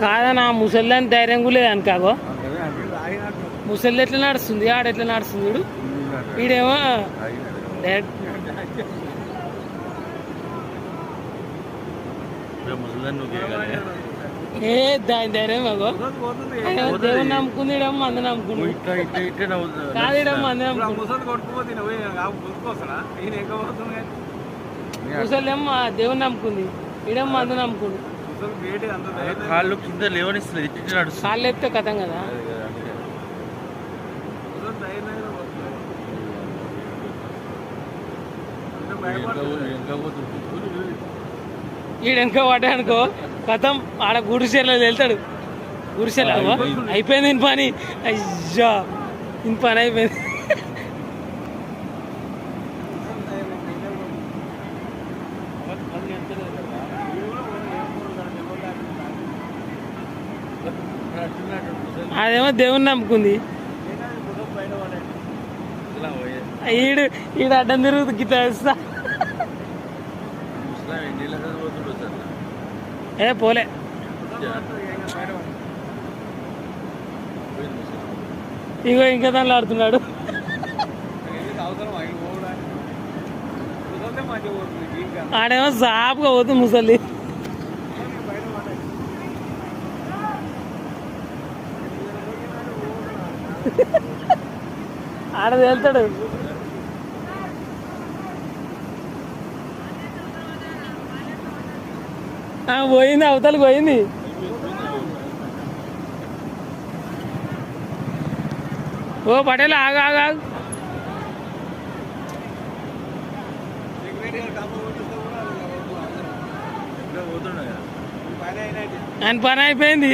కాదనా అని ధైర్యం కూడా లేదని కాగో ముసళ్ళు ఎట్లా నడుస్తుంది? ఆడ ఎట్లా నడుస్తుంది వీడు వీడేమో ముసళ్ళని నువ్వు ఏ దాని ధైర్యం ఆయన దేవుని నమ్ముకుంది ఇడమ్మ మంది నమ్ముకుంది. ఇట్లా ఇట్లా ఇట్లా నవ్వుతుంది. కాదు ఇడమ్మ మంది ఇప్పుడు ఆ నమ్ముకుంది. ముసలి కొట్టుకుపోతే ఈయన పోయి ఆ ముసుకొస్తాడా ఈయన ఎక్కువ పోతుంది కానీ ముసలేమో దేవుని నమ్ముకుంది. ఇడమ్మ మంది నమ్ముకుంది. కాళ్ళు కింద లేవనిస్తుంది కాళ్ళు ఎత్తే కథం కదా. ఈడెనక పడ్డా అనుకో. కథం ఆడ గుడిసెలో వెళ్తాడు. గుడిసెలో అయిపోయింది. ఇన్ పని. అయ్యా ఇన్ పని అయిపోయింది. అదేమో దేవుని నమ్ముకుంది. ఈడు ఈడు అడ్డం తిరుగుతు గిట్ట వేస్తా ఏ పోలే ఇగో ఇంకా దానిలో ఆడుతున్నాడు ఆడేమో సాపుగా పోతుంది ముసలి ఆడ వెళ్తాడు పోయింది అవతలకి పోయింది. ఓ పటేల్ ఆగు ఆగు ఆగు. పని ఆయన పని అయిపోయింది.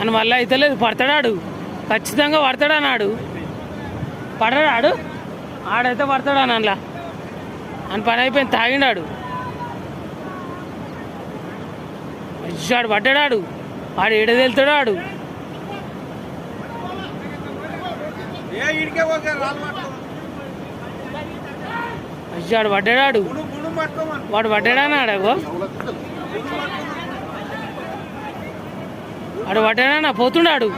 అని మళ్ళీ అయితే లేదు పడతాడాడు. ఖచ్చితంగా పడతాడు అన్నాడు పడడాడు ఆడైతే పడతాడు అని అందులో అని పని అయిపోయింది తాగిండాడు. అయ్యాడు పడ్డాడు ఆడు ఏడ వెళ్తాడు ఆడు అయ్యాడు పడ్డాడు వాడు పడ్డాడని ఆడగో ఆడు పడ్డాడన్నా పోతున్నాడు